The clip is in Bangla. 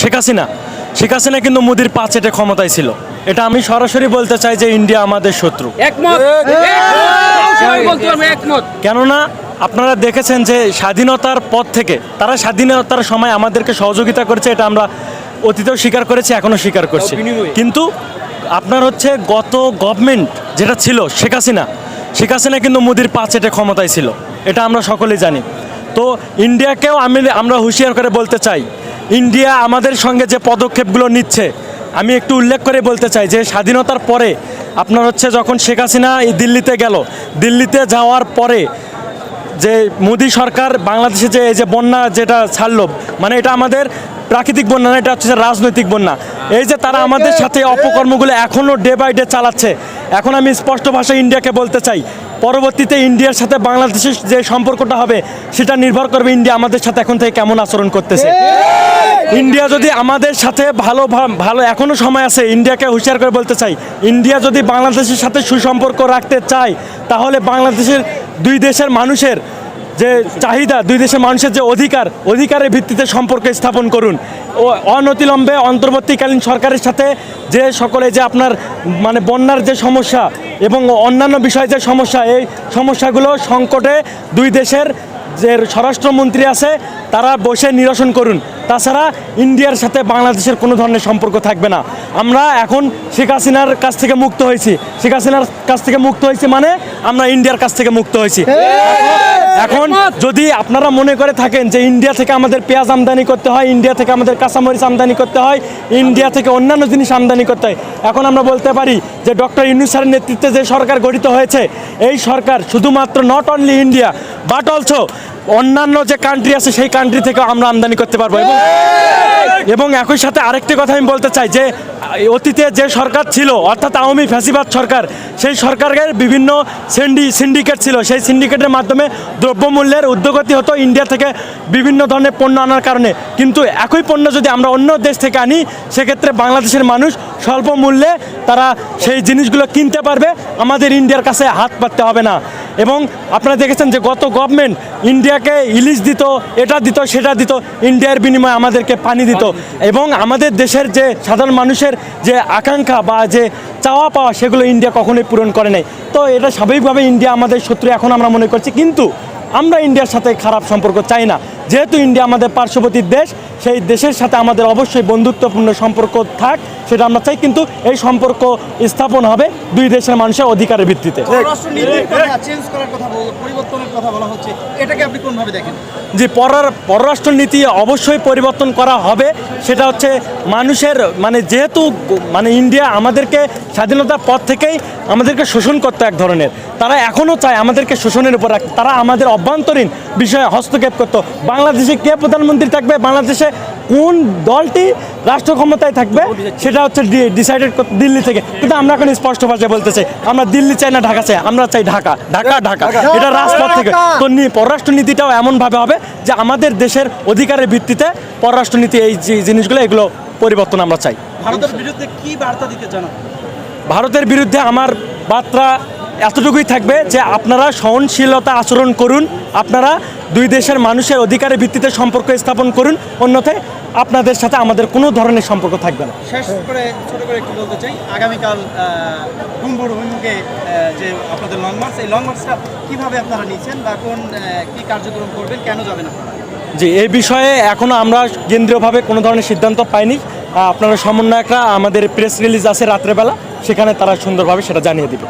শেখ হাসিনা। শেখ হাসিনা কিন্তু মোদির পাঁচ এটে ক্ষমতায় ছিল। এটা আমি সরাসরি বলতে চাই যে ইন্ডিয়া আমাদের শত্রু। কেননা আপনারা দেখেছেন যে স্বাধীনতার পর থেকে তারা স্বাধীনতার সময় আমাদেরকে সহযোগিতা করেছে এটা আমরা অতীতেও স্বীকার করেছি এখনও স্বীকার করছি। কিন্তু আপনার হচ্ছে গত গভর্নমেন্ট যেটা ছিল শেখ হাসিনা শেখ হাসিনা কিন্তু মোদির পাঁচ এটে ক্ষমতায় ছিল। এটা আমরা সকলেই জানি। তো ইন্ডিয়াকেও আমি আমরা হুঁশিয়ার করে বলতে চাই ইন্ডিয়া আমাদের সঙ্গে যে পদক্ষেপগুলো নিচ্ছে, আমি একটু উল্লেখ করে বলতে চাই যে স্বাধীনতার পরে আপনার হচ্ছে যখন শেখ হাসিনা দিল্লিতে গেল, দিল্লিতে যাওয়ার পরে যে মোদী সরকার বাংলাদেশে যে এই যে বন্যা যেটা ছাড়লো মানে এটা আমাদের প্রাকৃতিক বন্যা না, এটা হচ্ছে রাজনৈতিক বন্যা। এই যে তারা আমাদের সাথে অপকর্মগুলো এখনও ডে বাই ডে চালাচ্ছে এখন আমি স্পষ্ট ভাষায় ইন্ডিয়াকে বলতে চাই। পরবর্তীতে ইন্ডিয়ার সাথে বাংলাদেশের যে সম্পর্কটা হবে সেটা নির্ভর করবে ইন্ডিয়া আমাদের সাথে এখন থেকে কেমন আচরণ করতেছে। ইন্ডিয়া যদি আমাদের সাথে ভালো ভালো এখনও সময় আছে ইন্ডিয়াকে হুঁশিয়ার করে বলতে চাই ইন্ডিয়া যদি বাংলাদেশের সাথে সুসম্পর্ক রাখতে চায় তাহলে বাংলাদেশের দুই দেশের মানুষের যে চাহিদা, দুই দেশের মানুষের যে অধিকার, অধিকারের ভিত্তিতে সম্পর্ক স্থাপন করুন। ও অনতিলম্বে অন্তর্বর্তীকালীন সরকারের সাথে যে সকলে যে আপনার মানে বন্যার যে সমস্যা এবং অন্যান্য বিষয়ে যে সমস্যা, এই সমস্যাগুলো সংকটে দুই দেশের যে স্বরাষ্ট্রমন্ত্রী আছে, তারা বসে নিরসন করুন। তাছাড়া ইন্ডিয়ার সাথে বাংলাদেশের কোনো ধরনের সম্পর্ক থাকবে না। আমরা এখন শেখ হাসিনার কাছ থেকে মুক্ত হয়েছি। শেখ হাসিনার কাছ থেকে মুক্ত হয়েছি মানে আমরা ইন্ডিয়ার কাছ থেকে মুক্ত হয়েছি। এখন যদি আপনারা মনে করে থাকেন যে ইন্ডিয়া থেকে আমাদের পেঁয়াজ আমদানি করতে হয়, ইন্ডিয়া থেকে আমাদের কাঁচামরিচ আমদানি করতে হয়, ইন্ডিয়া থেকে অন্যান্য জিনিস আমদানি করতে হয়, এখন আমরা বলতে পারি যে ডক্টর ইউনুস স্যারের নেতৃত্বে যে সরকার গঠিত হয়েছে, এই সরকার শুধুমাত্র not only India but also অন্যান্য যে কান্ট্রি আছে সেই কান্ট্রি থেকে আমরা আমদানি করতে পারব। এবং এবং একই সাথে আরেকটি কথা আমি বলতে চাই যে অতীতে যে সরকার ছিল অর্থাৎ আওয়ামী ফ্যাসিবাদ সরকার সেই সরকারের বিভিন্ন সিন্ডি সিন্ডিকেট ছিল। সেই সিন্ডিকেটের মাধ্যমে দ্রব্যমূল্যের উদ্যোগতি হতো ইন্ডিয়া থেকে বিভিন্ন ধরনের পণ্য আনার কারণে। কিন্তু একই পণ্য যদি আমরা অন্য দেশ থেকে আনি সেক্ষেত্রে বাংলাদেশের মানুষ স্বল্প মূল্যে তারা সেই জিনিসগুলো কিনতে পারবে। আমাদের ইন্ডিয়ার কাছে হাত পাততে হবে না। এবং আপনারা দেখেছেন যে গত গভর্নমেন্ট ইন্ডিয়াকে ইলিশ দিত, এটা দিত, সেটা দিত, ইন্ডিয়ার বিনিময়ে আমাদেরকে পানি দিত। এবং আমাদের দেশের যে সাধারণ মানুষের যে আকাঙ্ক্ষা বা যে চাওয়া পাওয়া, সেগুলো ইন্ডিয়া কখনোই পূরণ করে নাই। তো এটা স্বাভাবিকভাবে ইন্ডিয়া আমাদের শত্রু এখন আমরা মনে করছি। কিন্তু আমরা ইন্ডিয়ার সাথে খারাপ সম্পর্ক চাই না। যেহেতু ইন্ডিয়া আমাদের পার্শ্ববর্তী দেশ সেই দেশের সাথে আমাদের অবশ্যই বন্ধুত্বপূর্ণ সম্পর্ক থাক সেটা আমরা চাই কিন্তু এই সম্পর্ক স্থাপন হবে দুই দেশের মানুষের অধিকারের ভিত্তিতে। যে পরার পররাষ্ট্র নীতি অবশ্যই পরিবর্তন করা হবে সেটা হচ্ছে মানুষের মানে যেহেতু মানে ইন্ডিয়া আমাদেরকে স্বাধীনতার পর থেকেই আমাদেরকে শোষণ করতো এক ধরনের তারা এখনও চায় আমাদেরকে শোষণের উপর রাখতে তারা আমাদের অভ্যন্তরীণ বিষয়ে হস্তক্ষেপ করতো। বাংলাদেশে কে প্রধানমন্ত্রী থাকবে? বাংলাদেশে কোন দলটি রাষ্ট্র ক্ষমতায় থাকবে? সেটা হচ্ছে ডিসাইডেড দিল্লি থেকে। কিন্তু আমরা এখন স্পষ্ট ভাষায় বলতে চাই আমরা দিল্লি চাই না ঢাকা চাই আমরা চাই ঢাকা। ঢাকা ঢাকা। এটা রাজপথ থেকে। তো নি- পররাষ্ট্র নীতিটাও এমনভাবে হবে যে আমাদের দেশের অধিকারের ভিত্তিতে পররাষ্ট্রনীতি এই যে জিনিসগুলো এগুলো পরিবর্তন আমরা চাই। ভারতের বিরুদ্ধে কি বার্তা দিতে চান ভারতের বিরুদ্ধে আমার বার্তা এতটুকুই থাকবে যে আপনারা সহনশীলতা আচরণ করুন আপনারা দুই দেশের মানুষের অধিকারের ভিত্তিতে সম্পর্ক স্থাপন করুন অন্যথায় আপনাদের সাথে আমাদের কোনো ধরনের সম্পর্ক থাকবে না। শেষ করে ছোট করে একটু বলতে চাই আগামীকাল অভিমুখে যে আপনাদের লং মার্চ এই লং মার্চটা কীভাবে আপনারা নিচ্ছেন বা কোন কি কার্যক্রম করবেন কেন যাবেন আপনারা? জি এই বিষয়ে এখনও আমরা কেন্দ্রীয়ভাবে কোনো ধরনের সিদ্ধান্ত পাইনি। আপনারা সমন্বয়করা আমাদের প্রেস রিলিজ আছে রাত্রেবেলা সেখানে তারা সুন্দরভাবে সেটা জানিয়ে দিবে।